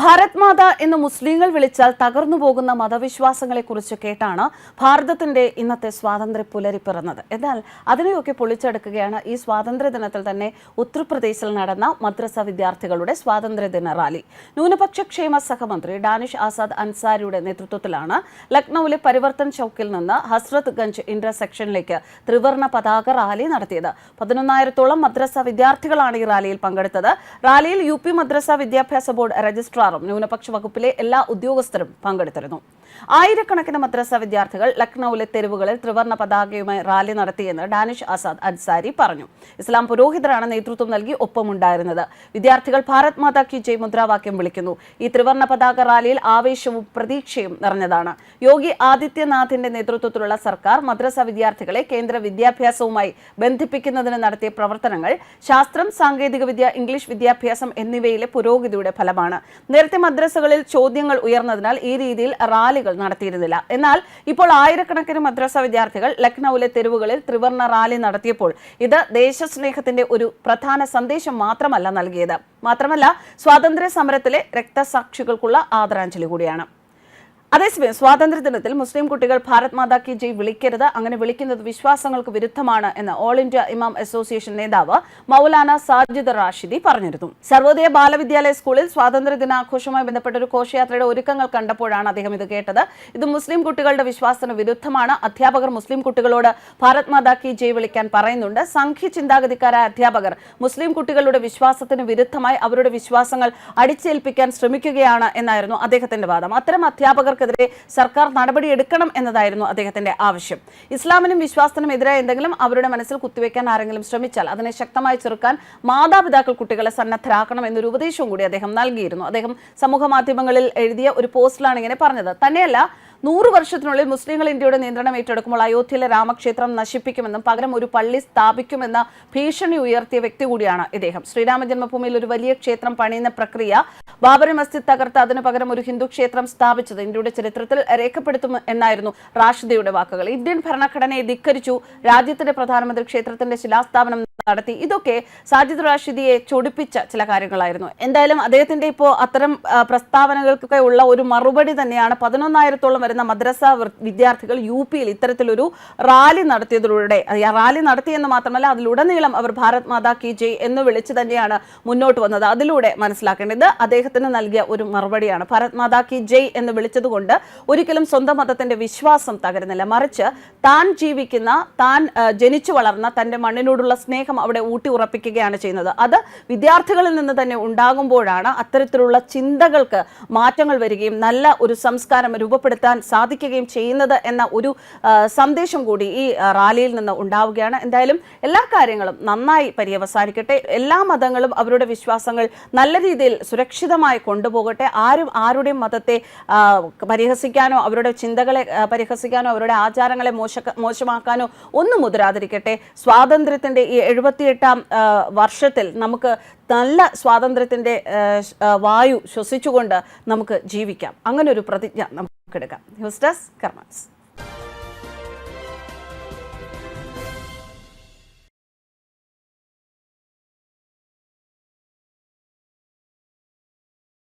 ഭാരത് മാത എന്ന് മുസ്ലിങ്ങൾ വിളിച്ചാൽ തകർന്നു പോകുന്ന മതവിശ്വാസങ്ങളെക്കുറിച്ച് കേട്ടാണ് ഭാരതത്തിന്റെ ഇന്നത്തെ സ്വാതന്ത്ര്യ പുലരി പിറന്നത്. എന്നാൽ അതിനെയൊക്കെ പൊളിച്ചെടുക്കുകയാണ് ഈ സ്വാതന്ത്ര്യ ദിനത്തിൽ തന്നെ ഉത്തർപ്രദേശിൽ നടന്ന മദ്രസ വിദ്യാർത്ഥികളുടെ സ്വാതന്ത്ര്യ ദിന റാലി. ന്യൂനപക്ഷ ക്ഷേമ സഹമന്ത്രി ഡാനിഷ് ആസാദ് അൻസാരിയുടെ നേതൃത്വത്തിലാണ് ലക്നൌവിലെ പരിവർത്തൻ ചൌക്കിൽ നിന്ന് ഹസ്രത് ഗഞ്ച് ഇന്റർസെക്ഷനിലേക്ക് ത്രിവർണ പതാക റാലി നടത്തിയത്. പതിനൊന്നായിരത്തോളം മദ്രസ വിദ്യാർത്ഥികളാണ് ഈ റാലിയിൽ പങ്കെടുത്തത്. റാലിയിൽ യു മദ്രസ വിദ്യാഭ്യാസ ബോർഡ് രജിസ്ട്രാറും ന്യൂനപക്ഷ വകുപ്പിലെ എല്ലാ ഉദ്യോഗസ്ഥരും പങ്കെടുത്തിരുന്നു ആയിരക്കണക്കിന് മദ്രസ വിദ്യാർത്ഥികൾ ലക്നൌവിലെ തെരുവുകളിൽ ത്രിവർണ പതാകയുമായി റാലി നടത്തിയെന്ന് ഡാനിഷ് ആസാദ് അൻസാരി പറഞ്ഞു. ഇസ്ലാം പുരോഹിതരാണ് നേതൃത്വം നൽകി ഒപ്പമുണ്ടായിരുന്നത്. വിദ്യാർത്ഥികൾ ഭാരത് മാതാ കി ജയ് മുദ്രാവാക്യം വിളിക്കുന്നു. ഈ ത്രിവർണ പതാക റാലിയിൽ ആവേശവും പ്രതീക്ഷയും നിറഞ്ഞതാണ്. യോഗി ആദിത്യനാഥിന്റെ നേതൃത്വത്തിലുള്ള സർക്കാർ മദ്രസ വിദ്യാർത്ഥികളെ കേന്ദ്ര വിദ്യാഭ്യാസവുമായി ബന്ധിപ്പിക്കുന്നതിന് നടത്തിയ പ്രവർത്തനങ്ങൾ ശാസ്ത്രം സാങ്കേതികവിദ്യ ഇംഗ്ലീഷ് വിദ്യാഭ്യാസം എന്നിവയിലെ പുരോഗതിയുടെ ഫലമാണ്. നേരത്തെ മദ്രസകളിൽ ചോദ്യങ്ങൾ ഉയർന്നതിനാൽ ഈ രീതിയിൽ റാലികൾ നടത്തിയിരുന്നില്ല. എന്നാൽ ഇപ്പോൾ ആയിരക്കണക്കിന് മദ്രസ വിദ്യാർത്ഥികൾ ലക്നൌവിലെ തെരുവുകളിൽ ത്രിവർണ റാലി നടത്തിയപ്പോൾ ഇത് ദേശസ്നേഹത്തിന്റെ ഒരു പ്രധാന സന്ദേശം മാത്രമല്ല നൽകിയത്. മാത്രമല്ല സ്വാതന്ത്ര്യ സമരത്തിലെ രക്തസാക്ഷികൾക്കുള്ള ആദരാഞ്ജലി കൂടിയാണ്. അതേസമയം സ്വാതന്ത്ര്യ ദിനത്തിൽ മുസ്ലിം കുട്ടികൾ ഭാരത് മാതാ കി ജയ് വിളിക്കരുത് അങ്ങനെ വിളിക്കുന്നത് വിശ്വാസങ്ങൾക്ക് വിരുദ്ധമാണ് എന്ന് ഓൾ ഇന്ത്യ ഇമാം അസോസിയേഷൻ നേതാവ് മൗലാന സാജിദ് റാഷിദി പറഞ്ഞിരുന്നു. സർവോദയ ബാലവിദ്യാലയ സ്കൂളിൽ സ്വാതന്ത്ര്യ ദിനാഘോഷവുമായി ബന്ധപ്പെട്ട ഒരു ഘോഷയാത്രയുടെ ഒരുക്കങ്ങൾ കണ്ടപ്പോഴാണ് അദ്ദേഹം ഇത് കേട്ടത്. ഇത് മുസ്ലിം കുട്ടികളുടെ വിശ്വാസത്തിന് വിരുദ്ധമാണ്. അധ്യാപകർ മുസ്ലിം കുട്ടികളോട് ഭാരത് മാതാ കി ജയ് വിളിക്കാൻ പറയുന്നുണ്ട്. സംഘി ചിന്താഗതിക്കാരായ അധ്യാപകർ മുസ്ലിം കുട്ടികളുടെ വിശ്വാസത്തിന് വിരുദ്ധമായി അവരുടെ വിശ്വാസങ്ങൾ അടിച്ചേൽപ്പിക്കാൻ ശ്രമിക്കുകയാണ് എന്നായിരുന്നു അദ്ദേഹത്തിന്റെ വാദം. അത്തരം അധ്യാപകർക്കെതിരെ സർക്കാർ നടപടിയെടുക്കണം എന്നതായിരുന്നു അദ്ദേഹത്തിന്റെ ആവശ്യം. ഇസ്ലാമിനും വിശ്വാസത്തിനും എതിരായ എന്തെങ്കിലും അവരുടെ മനസ്സിൽ കുത്തിവെക്കാൻ ആരെങ്കിലും ശ്രമിച്ചാൽ അതിനെ ശക്തമായി ചെറുക്കാൻ മാതാപിതാക്കൾ കുട്ടികളെ സന്നദ്ധരാക്കണം എന്നൊരു ഉപദേശവും കൂടി അദ്ദേഹം നൽകിയിരുന്നു. അദ്ദേഹം സമൂഹ മാധ്യമങ്ങളിൽ എഴുതിയ ഒരു പോസ്റ്റിലാണ് ഇങ്ങനെ പറഞ്ഞത്. തന്നെയല്ല നൂറ് വർഷത്തിനുള്ളിൽ മുസ്ലിങ്ങൾ ഇന്ത്യയുടെ നിയന്ത്രണം ഏറ്റെടുക്കുമ്പോൾ അയോധ്യയിലെ രാമക്ഷേത്രം നശിപ്പിക്കുമെന്നും പകരം ഒരു പള്ളി സ്ഥാപിക്കുമെന്ന ഭീഷണി ഉയർത്തിയ വ്യക്തി കൂടിയാണ് ഇദ്ദേഹം. ശ്രീരാമ ജന്മഭൂമിയിൽ ഒരു വലിയ ക്ഷേത്രം പണിയുന്ന പ്രക്രിയ ബാബറി മസ്ജിദ് തകർത്ത് അതിനു പകരം ഒരു ഹിന്ദു ക്ഷേത്രം സ്ഥാപിച്ചത് ഇന്ത്യയുടെ ചരിത്രത്തിൽ രേഖപ്പെടുത്തും എന്നായിരുന്നു റാഷിദയുടെ വാക്കുകൾ. ഇന്ത്യൻ ഭരണഘടനയെ ധിക്കരിച്ചു രാജ്യത്തിന്റെ പ്രധാനമന്ത്രി ക്ഷേത്രത്തിന്റെ ശിലാസ്ഥാപനം നടത്തി. ഇതൊക്കെ സാജിദ് റാഷിദിയെ ചൊടിപ്പിച്ച ചില കാര്യങ്ങളായിരുന്നു. എന്തായാലും അദ്ദേഹത്തിന്റെ ഇപ്പോൾ അത്തരം പ്രസ്താവനകൾക്കൊക്കെ ഉള്ള ഒരു മറുപടി തന്നെയാണ് പതിനൊന്നായിരത്തോളം വരുന്ന മദ്രസ വിദ്യാർത്ഥികൾ യു പിയിൽ ഇത്തരത്തിലൊരു റാലി നടത്തിയതിലൂടെ റാലി നടത്തിയെന്ന് മാത്രമല്ല അതിലുടനീളം അവർ ഭാരത് മാതാ കി ജയ് എന്ന് വിളിച്ച് തന്നെയാണ് മുന്നോട്ട് വന്നത്. അതിലൂടെ മനസ്സിലാക്കേണ്ടത് അദ്ദേഹത്തിന് നൽകിയ ഒരു മറുപടിയാണ്. ഭാരത് മാതാ കി ജയ് എന്ന് വിളിച്ചതുകൊണ്ട് ഒരിക്കലും സ്വന്തം മതത്തിന്റെ വിശ്വാസം തകരുന്നില്ല. മറിച്ച് താൻ ജീവിക്കുന്ന താൻ ജനിച്ചു വളർന്ന തന്റെ മണ്ണിനോടുള്ള സ്നേഹം അവിടെ ഊട്ടി ഉറപ്പിക്കുകയാണ് ചെയ്യുന്നത്. അത് വിദ്യാർത്ഥികളിൽ നിന്ന് തന്നെ ഉണ്ടാകുമ്പോഴാണ് അത്തരത്തിലുള്ള ചിന്തകൾക്ക് മാറ്റങ്ങൾ വരികയും നല്ല ഒരു സംസ്കാരം രൂപപ്പെടുത്താൻ സാധിക്കുകയും ചെയ്യുന്നത് എന്ന ഒരു സന്ദേശം കൂടി ഈ റാലിയിൽ നിന്ന് ഉണ്ടാവുകയാണ്. എന്തായാലും എല്ലാ കാര്യങ്ങളും നന്നായി പര്യവസാനിക്കട്ടെ. എല്ലാ മതങ്ങളും അവരുടെ വിശ്വാസങ്ങൾ നല്ല രീതിയിൽ സുരക്ഷിതമായി കൊണ്ടുപോകട്ടെ. ആരും ആരുടെയും മതത്തെ പരിഹസിക്കാനോ അവരുടെ ചിന്തകളെ പരിഹസിക്കാനോ അവരുടെ ആചാരങ്ങളെ മോശ മോശമാക്കാനോ ഒന്നും മുതിരാതിരിക്കട്ടെ. സ്വാതന്ത്ര്യത്തിന്റെ ഈ എഴുപത്തിയെട്ടാം വർഷത്തിൽ നമുക്ക് നല്ല സ്വാതന്ത്ര്യത്തിന്റെ വായു ശ്വസിച്ചുകൊണ്ട് നമുക്ക് ജീവിക്കാം. അങ്ങനെ ഒരു പ്രതിജ്ഞ നമുക്ക് എടുക്കാം ന്യൂസ് ഡെസ്ക് കർമാൻസ്.